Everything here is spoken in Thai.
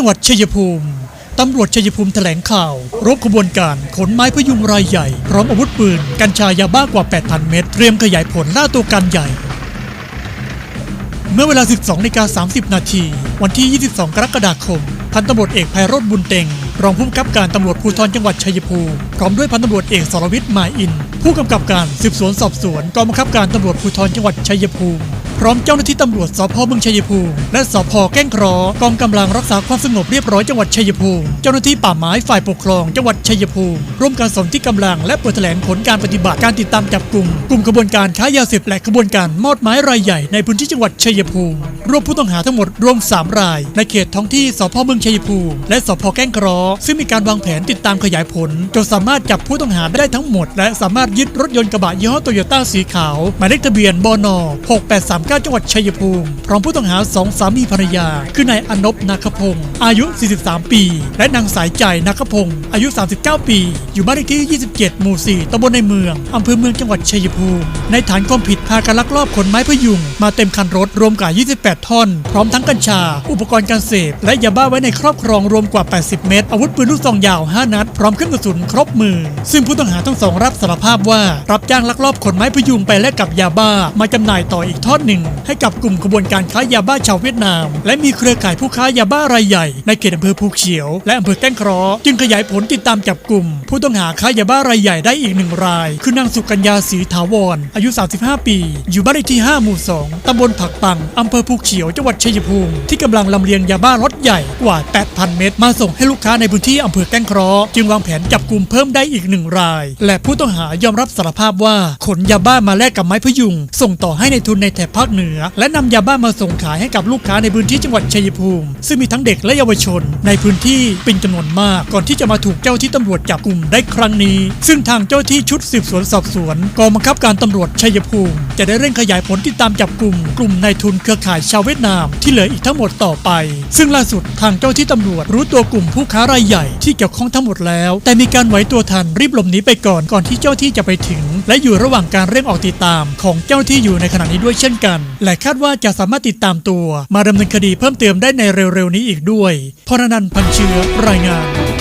จังหวัดชัยภูมิ ตำรวจชัยภูมิแถลงข่าว รบขบวนการขนไม้พยุงรายใหญ่ พร้อมอาวุธปืน กัญชายาบ้ากว่า 8,000 เม็ดเตรียมขยายผลล่าตัวการใหญ่ เมื่อเวลา 12นาฬิกา30 นาที วันที่ 22 กรกฎาคม พันตำรวจเอกไพโรธบุญเต็ง รองผู้บังคับการตำรวจภูธรจังหวัดชัยภูมิ พร้อมด้วยพันตำรวจเอกสรวิทย์หมายอิน ผู้กำกับการสืบสวนสอบสวนกองบังคับการตำรวจภูธรจังหวัดชัยภูมิ พร้อมเจ้าหน้าที่ตำรวจสพเมืองชัยภูมิและสพแก้งครอกองกำลังรักษาความสงบเรียบร้อยจังหวัดชัยภูมิเจ้าหน้าที่ป่าไม้ฝ่ายปกครองจังหวัดชัยภูมิร่วมกันสนที่กำลังและเปิดแถลงผลการปฏิบัติการติดตามจับกลุ่มกลุ่มขบวนการค้ายาเสพติดและขบวนการมอดไม้รายใหญ่ในพื้นที่จังหวัดชัยภูมิ รวมผู้ต้องหาทั้งหมดรวม 3 ราย ในเขตท้องที่สพเมืองชัยภูมิ และสพแก้งเคราะห์ซึ่งมีการวางแผนติดตามขยายผล จนสามารถจับผู้ต้องหาได้ทั้งหมด และสามารถยึดรถยนต์กระบะยี่ห้อโตโยต้าสีขาวหมายเลขทะเบียนบน6839 จังหวัดชัยภูมิ พร้อมผู้ต้องหาสองสามีภรรยา คือนายอนบนาคพงศ์อายุ 43 ปี และนางสายใจนาคพงศ์อายุ 39 ปี อยู่บ้านเลขที่ 27 หมู่ 4ตำบลในเมืองอำเภอเมืองจังหวัดชัยภูมิ ในฐานความผิดพาการลักลอบขนไม้พยุงมาเต็มคันรถรวมกว่า28ท่อน พร้อมทั้งกัญชา อุปกรณ์การเสพ และยาบ้าไว้ในครอบครองรวมกว่า 80 เม็ดอาวุธปืนลูกซองยาว 5 นัด พร้อมเครื่องกระสุนครบมือ ซึ่งผู้ต้องหาทั้งสองรับสารภาพว่า รับจ้างลักลอบขนไม้พยุงไปแลกกับยาบ้า มาจำหน่ายต่ออีกทอดหนึ่ง ให้กับกลุ่มขบวนการค้ายาบ้าชาวเวียดนาม และมีเครือข่ายผู้ค้ายาบ้ารายใหญ่ในเขตอำเภอภูเขียว และอำเภอแก้งเคราะห์จึงขยายผลติดตามจับกลุ่ม ผู้ต้องหาค้ายาบ้ารายใหญ่ได้อีกหนึ่งราย คือนางสุกัญญาศรีถาวรอายุ 35 ปี อยู่บ้านเลขที่ 5 หมู่ 2ตำบลผักปังอำเภอภูเขียวจังหวัดชัยภูมิที่กำลังลำเลียงยาบ้ารถใหญ่กว่า 8,000 เม็ดมาส่งให้ลูกค้าในพื้นที่อำเภอแก้งเคราะห์จึงวางแผนจับกลุ่มเพิ่มได้อีกหนึ่งราย และผู้ต้องหายอมรับสารภาพว่าขนยาบ้ามาแลกกับไม้พยุง ส่งต่อให้ในทุนในแถบภาคเหนือ และนำยาบ้ามาส่งขายให้กับลูกค้าในพื้นที่จังหวัดชัยภูมิ ซึ่งมีทั้งเด็กและเยาวชน ในพื้นที่เป็นจำนวนมาก ก่อนที่จะมาถูกเจ้าที่ตำรวจจับกลุ่มได้ครั้งนี้ ซึ่งทางเจ้าที่ชุดสืบสวนสอบสวนกองบังคับการตำรวจชัยภูมิ จะได้เร่งขยายผลติดตามจับกลุ่มกลุ่มนายทุนเครือข่ายชาวเวียดนามที่เหลืออีกทั้งหมดต่อไป ซึ่งล่าสุดทางเจ้าที่ตำรวจรู้ตัวกลุ่มผู้ค้ารายใหญ่ที่เกี่ยวข้องทั้งหมดแล้ว แต่มีการไหวตัวทันรีบหลบหนีไปก่อนก่อนที่เจ้าที่จะไปถึง และอยู่ระหว่างการเร่งออกติดตามของเจ้าที่อยู่ในขณะนี้ด้วยเช่นกัน และคาดว่าจะสามารถติดตามตัว มาดำเนินคดีเพิ่มเติมได้ในเร็วๆนี้อีกด้วยพรนันท์พันเชื้อรายงาน